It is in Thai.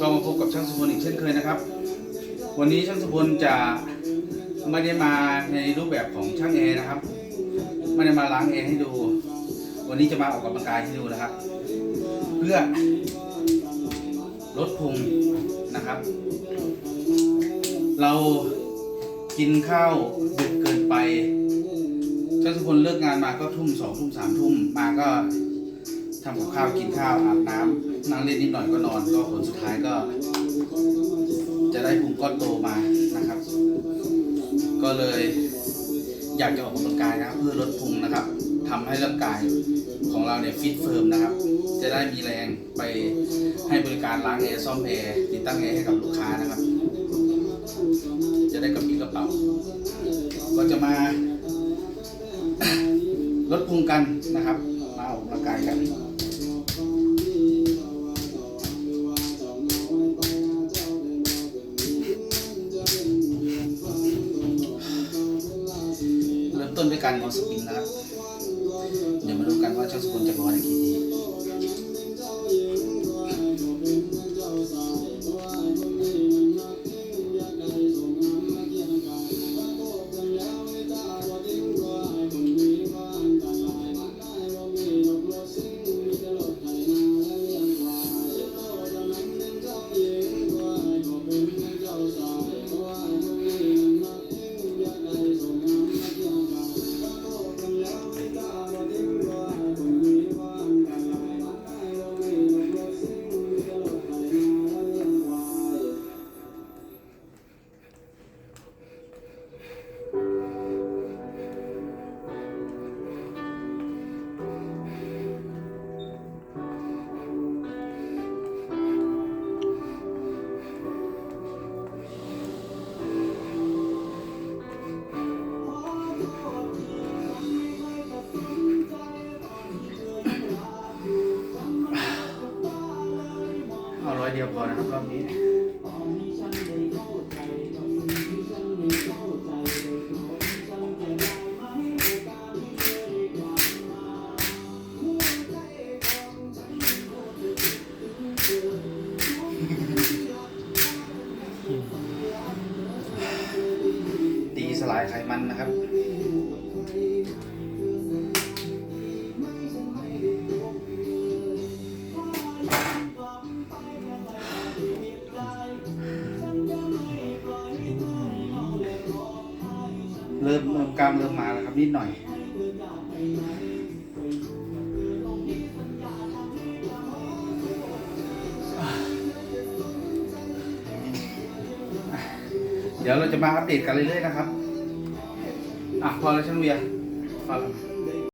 ก็มาพบกับช่างสุพลอีกเช่นเคยนะครับ วันนี้ช่างสุพลจะไม่ได้มาในรูปแบบของช่างแอร์นะครับ ไม่ได้มาล้างแอร์ให้ดู วันนี้จะมาออกกำลังกายให้ดูนะครับ เพื่อลดพุงนะครับ เรากินข้าวดึกเกินไปช่างสุพลเลิกงานมาก็ทุ่มสองทุ่มสามทุ่มมาก็ทำกับข้าวกินข้าวอาบน้ำ นั่งเล่นนิดหน่อยก็นอนก็ผลสุดท้ายก็ จะได้พุงก้อนโตมานะครับ ก็เลยอยากจะออกกำลังกายนะครับเพื่อลดพุงนะครับทำให้ร่างกายของเราเนี่ยฟิตเฟิร์มนะครับ จะได้มีแรงไปให้บริการล้างแอร์ซ่อมแอร์ติดตั้งแอร์ให้กับลูกค้านะครับ จะได้กระปีกระเป๋า ก็จะมาลดพุงกันนะครับ มาออกกำลังกายกัน ต้นด้วยการงอสปินนะครับ เดี๋ยวมาดูกันว่าเจ้าสกุลจะงอได้กี่ที ดียวพอนะครับรอบนี้ตีสลายไขมันนะครับ ริ่มเริ่มกล้ามเริ่มมาแล้วครับนิดหน่อยเดี๋ยวเราจะมาอัปเดตกันเรื่อยๆนะครับ อะ พอแล้วช่างเวียพอแล้ว